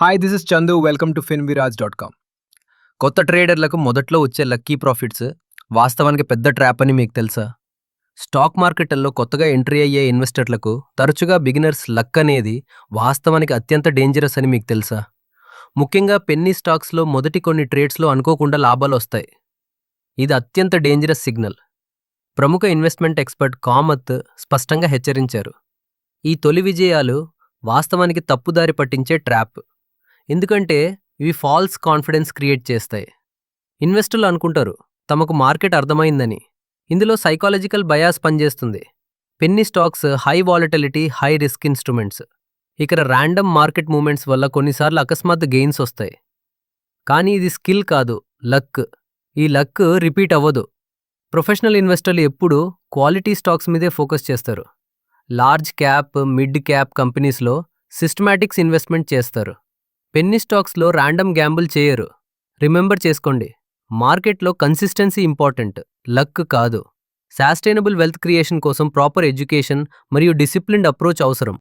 Hi this is Chandu welcome to Finviraj dot com కొత్త ట్రేడర్లకు మొదట్లో వచ్చే లక్కీ ప్రాఫిట్స్ వాస్తవానికి పెద్ద ట్రాప్ అని మీకు తెలుసా? స్టాక్ మార్కెట్లలో కొత్తగా ఎంట్రీ అయ్యే ఇన్వెస్టర్లకు తరచుగా బిగినర్స్ లక్ అనేది వాస్తవానికి అత్యంత డేంజరస్ అని మీకు తెలుసా? ముఖ్యంగా పెన్నీ స్టాక్స్లో మొదటి కొన్ని ట్రేడ్స్లో అనుకోకుండా లాభాలు వస్తాయి. ఇది అత్యంత డేంజరస్ సిగ్నల్ ప్రముఖ ఇన్వెస్ట్మెంట్ ఎక్స్పర్ట్ కామత్ స్పష్టంగా హెచ్చరించారు. ఈ తొలి విజయాలు వాస్తవానికి తప్పుదారి పట్టించే ట్రాప్. ఎందుకంటే ఇవి ఫాల్స్ కాన్ఫిడెన్స్ క్రియేట్ చేస్తాయి. ఇన్వెస్టర్లు అనుకుంటారు తమకు మార్కెట్ అర్థమైందని. ఇందులో సైకాలజికల్ బయాస్ పనిచేస్తుంది. Penny stocks high volatility high risk instruments. ఇక్కడ ర్యాండమ్ మార్కెట్ మూమెంట్స్ వల్ల కొన్నిసార్లు అకస్మాత్ గెయిన్స్ వస్తాయి. కానీ ఇది స్కిల్ కాదు లక్. ఈ లక్ రిపీట్ అవ్వదు. ప్రొఫెషనల్ ఇన్వెస్టర్లు ఎప్పుడూ క్వాలిటీ స్టాక్స్ మీదే ఫోకస్ చేస్తారు. లార్జ్ క్యాప్ మిడ్ క్యాప్ కంపెనీస్లో సిస్టమాటిక్స్ ఇన్వెస్ట్మెంట్ చేస్తారు. పెన్నీ స్టాక్స్లో ర్యాండమ్ గ్యాంబుల్ చేయరు. రిమెంబర్ చేసుకోండి. మార్కెట్లో కన్సిస్టెన్సీ ఇంపార్టెంట్. లక్ కాదు. సాస్టైనబుల్ వెల్త్ క్రియేషన్ కోసం ప్రాపర్ ఎడ్యుకేషన్ మరియు డిసిప్లిన్డ్ అప్రోచ్ అవసరం.